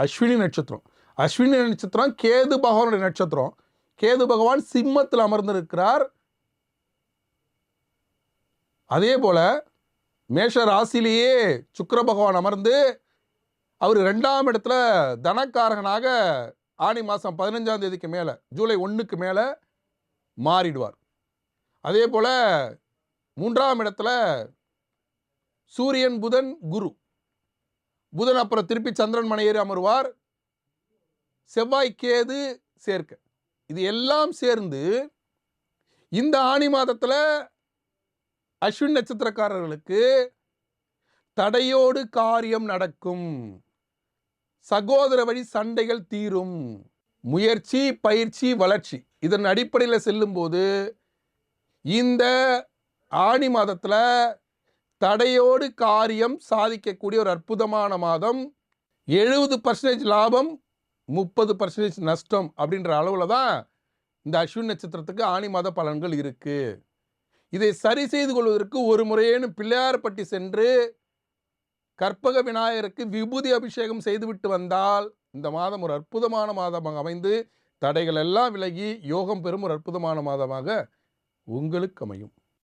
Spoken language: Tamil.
அஸ்வினி நட்சத்திரம். அஸ்வினி நட்சத்திரம் கேது பகவானுடைய நட்சத்திரம். கேது பகவான் சிம்மத்தில் அமர்ந்திருக்கிறார். அதே போல் மேஷ ராசிலேயே சுக்கர பகவான் அமர்ந்து அவர் ரெண்டாம் இடத்துல தனக்காரகனாக ஆனி மாதம் பதினஞ்சாம் தேதிக்கு மேலே ஜூலை ஒன்றுக்கு மேலே மாறிடுவார். அதே போல் மூன்றாம் இடத்துல சூரியன் புதன் குரு. புதன் அப்புறம் திருப்பி சந்திரன் மனையேறி அமர்வார். செவ்வாய் கேது சேர்க்க. இது எல்லாம் சேர்ந்து இந்த ஆணி மாதத்தில் அஸ்வின் நட்சத்திரக்காரர்களுக்கு தடையோடு காரியம் நடக்கும். சகோதர வழி சண்டைகள் தீரும். முயற்சி பயிற்சி வளர்ச்சி இதன் அடிப்படையில் செல்லும்போது இந்த ஆணி மாதத்தில் தடையோடு காரியம் சாதிக்கக்கூடிய ஒரு அற்புதமான மாதம். எழுபது பர்சன்டேஜ் லாபம் முப்பது பர்சன்டேஜ் நஷ்டம் அப்படின்ற அளவில் தான் இந்த அஸ்வின் நட்சத்திரத்துக்கு ஆணி மாத பலன்கள் இருக்குது இதை சரி செய்து கொள்வதற்கு ஒரு முறையேனும் பிள்ளையார்பட்டி சென்று கற்பக விநாயகருக்கு விபூதி அபிஷேகம் செய்துவிட்டு வந்தால் இந்த மாதம் ஒரு அற்புதமான மாதமாக அமைந்து தடைகள் எல்லாம் விலகி யோகம் பெறும் ஒரு அற்புதமான மாதமாக உங்களுக்கு அமையும்.